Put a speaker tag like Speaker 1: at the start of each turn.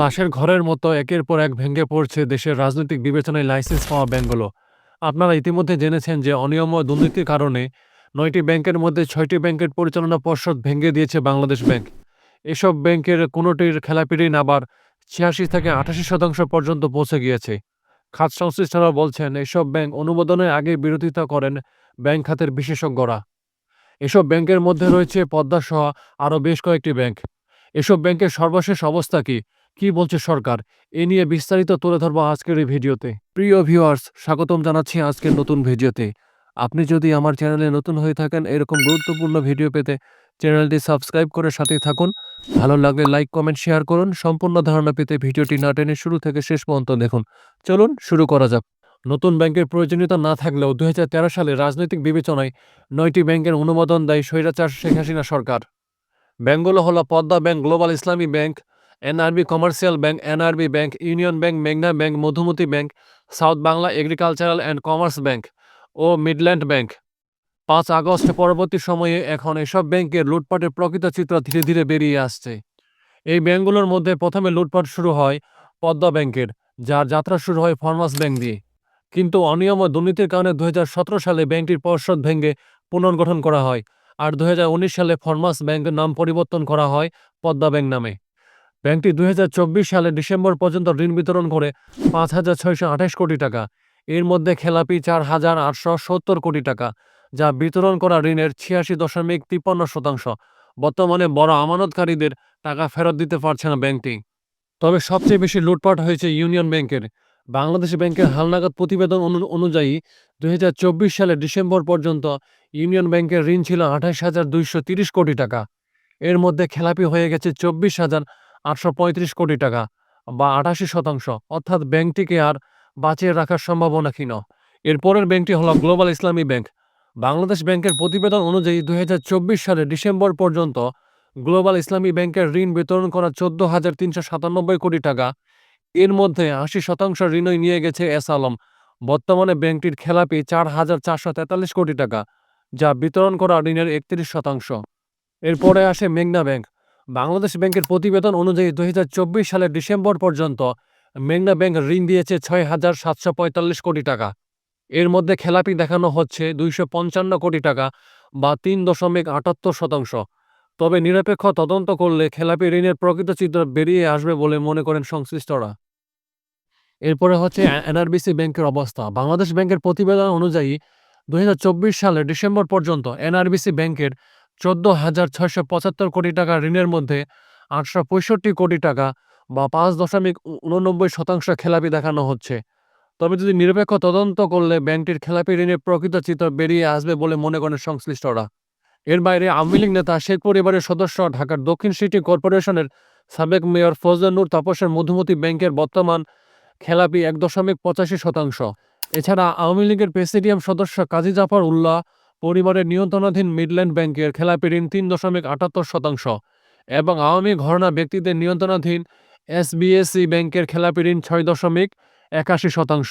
Speaker 1: বাঁশের ঘরের মতো একের পর এক ভেঙে পড়ছে দেশের রাজনৈতিক বিবেচনায় লাইসেন্স পাওয়া ব্যাংকগুলো। আপনারা ইতিমধ্যে জেনেছেন যে অনিয়ম ও দুর্নীতির কারণে নয়টি ব্যাংকের মধ্যে ছয়টি ব্যাংকের পরিচালনা পর্ষদ ভেঙে দিয়েছে বাংলাদেশ ব্যাংক। এসব ব্যাংকের কোনোটির খেলাপি ঋণ আবার ছিয়াশি থেকে আঠাশি শতাংশ পর্যন্ত পৌঁছে গিয়েছে। খাত সংশ্লিষ্টরা বলছেন, এসব ব্যাংক অনুমোদনের আগে বিরোধিতা করেন ব্যাংক খাতের বিশেষজ্ঞরা। এসব ব্যাংকের মধ্যে রয়েছে পদ্মা সহ, আরও বেশ কয়েকটি ব্যাংক। এসব ব্যাংকের সর্বশেষ অবস্থা কি? কি বলছে সরকার? এ নিয়ে বিস্তারিত তুলে ধরবো আজকের এই ভিডিওতে। প্রিয় ভিউয়ার্স স্বাগতম জানাচ্ছি আজকের নতুন ভিডিওতে। আপনি যদি আমার চ্যানেলে নতুন হয়ে থাকেন এরকম গুরুত্বপূর্ণ ভিডিও পেতে চ্যানেলটি সাবস্ক্রাইব করে সাথে থাকুন। ভালো লাগলে লাইক কমেন্ট শেয়ার করুন। সম্পূর্ণ ধারণা পেতে ভিডিওটি না টেনে শুরু থেকে শেষ পর্যন্ত দেখুন। চলুন শুরু করা যাক। নতুন ব্যাংকের প্রয়োজনীয়তা না থাকলেও দুই হাজার তেরো সালে রাজনৈতিক বিবেচনায় নয়টি ব্যাংকের অনুমোদন দেয় স্বৈরাচার শেখ হাসিনা সরকার। ব্যাংকগুলো হলো Padma bank global Islami bank NRB commercial bank, NRB bank, union bank, মেঘনা bank, Modhumoti bank, south Bangla agricultural and commerce bank O Midland bank. পাঁচ আগস্ট পরবর্তী সময়ে এখন এসব ব্যাংকের লুটপাটের প্রকৃত চিত্র ধীরে ধীরে বেরিয়ে আসছে। এই ব্যাংকগুলোর মধ্যে প্রথমে লুটপাট শুরু হয় পদ্মা ব্যাংকের, যার যাত্রা শুরু হয় ফরমাস ব্যাংক দিয়ে। কিন্তু অনিয়ম ও দুর্নীতির কারণে দু হাজার সতেরো সালে ব্যাংকটির পর্ষদ ভেঙে পুনর্গঠন করা হয় আর দু হাজার উনিশ সালে ফরমাস ব্যাংকের নাম পরিবর্তন করা হয় পদ্মা ব্যাংক নামে। ব্যাংকটি দুই হাজার চব্বিশ সালে ডিসেম্বর পর্যন্ত ঋণ বিতরণ করে পাঁচ হাজার ছয়শো আঠাশ কোটি টাকা। এর মধ্যে খেলাপি চার হাজার আটশো সত্তর কোটি টাকা, যা বিতরণ করা ঋণের ছিয়াশি দশমিক তিপ্পান্ন শতাংশ। বর্তমানে বড় আমানতকারীদের টাকা ফেরত দিতে পারছে না ব্যাংকটি। তবে সবচেয়ে বেশি লুটপাট হয়েছে ইউনিয়ন ব্যাংকের। বাংলাদেশ ব্যাংকের হালনাগাদ প্রতিবেদন অনু- অনুযায়ী দুই হাজার চব্বিশ সালে ডিসেম্বর পর্যন্ত ইউনিয়ন ব্যাংকের ঋণ ছিল আঠাশ হাজার দুইশো তিরিশ কোটি টাকা। এর মধ্যে খেলাপি হয়ে গেছে চব্বিশ হাজার আটশো পঁয়ত্রিশ কোটি টাকা বা আটাশি শতাংশ। অর্থাৎ ব্যাংকটিকে আর বাঁচিয়ে রাখার সম্ভাবনা ক্ষীণ। এরপরের ব্যাংকটি হলো গ্লোবাল ইসলামী ব্যাংক। বাংলাদেশ ব্যাংকের প্রতিবেদন অনুযায়ী দুই সালে ডিসেম্বর পর্যন্ত গ্লোবাল ইসলামী ব্যাংকের ঋণ বিতরণ করা চোদ্দ হাজার তিনশো সাতানব্বই কোটি টাকা। এর মধ্যে আশি শতাংশ ঋণই নিয়ে গেছে এস আলম। বর্তমানে ব্যাংকটির খেলাপি চার হাজার চারশো তেতাল্লিশ কোটি টাকা, যা বিতরণ করা ঋণের একত্রিশ শতাংশ। এরপরে আসে মেঘনা ব্যাংক। বাংলাদেশ ব্যাংকের প্রতিবেদন অনুযায়ী দুই সালের ডিসেম্বর পর্যন্ত মেঘনা ব্যাংক ঋণ দিয়েছে ছয় হাজার সাতশো পঁয়তাল্লিশ কোটি টাকা। এর মধ্যে খেলাপি দেখানো হচ্ছে দুইশো পঞ্চান্ন কোটি টাকা বা তিন দশমিক আটাত্তর শতাংশ। তবে নিরপেক্ষ তদন্ত করলে খেলাপি ঋণের প্রকৃত চিত্র বেরিয়ে আসবে বলে মনে করেন সংশ্লিষ্টরা। এরপরে হচ্ছে এনআরবিসি ব্যাংকের অবস্থা। বাংলাদেশ ব্যাংকের প্রতিবেদন অনুযায়ী দুই সালের ডিসেম্বর পর্যন্ত এনআরবিসি ব্যাংকের চোদ্দ হাজার ছয়শো পঁচাত্তর কোটি টাকা ঋণের মধ্যে আটশো পঁয়ষট্টি কোটি টাকা বা পাঁচ দশমিক উননব্বই শতাংশ খেলাপি দেখানো হচ্ছে। তবে যদি নিরপেক্ষ তদন্ত করলে ব্যাংকটির খেলাপি ঋণের প্রকৃত চিত্র বেরিয়ে আসবে বলে মনে করেন সংশ্লিষ্টরা। এর বাইরে আওয়ামী লীগ নেতা শেখ পরিবারের সদস্য ঢাকার দক্ষিণ সিটি কর্পোরেশনের সাবেক মেয়র ফজলে নূর তাপসের মধুমতি ব্যাংকের বর্তমান খেলাপি এক দশমিক পঁচাশি শতাংশ। এছাড়া আওয়ামী লীগের প্রেসিডিয়াম সদস্য কাজী জাফর উল্লাহ পরিবারের নিয়ন্ত্রণাধীন মিডল্যান্ড ব্যাংকের খেলাপি ঋণ তিন দশমিক আটাত্তর শতাংশ এবং আওয়ামী ঘরনা ব্যক্তিদের নিয়ন্ত্রণাধীন এসবিএসই ব্যাংকের খেলাপি ঋণ ছয় দশমিক একাশি শতাংশ।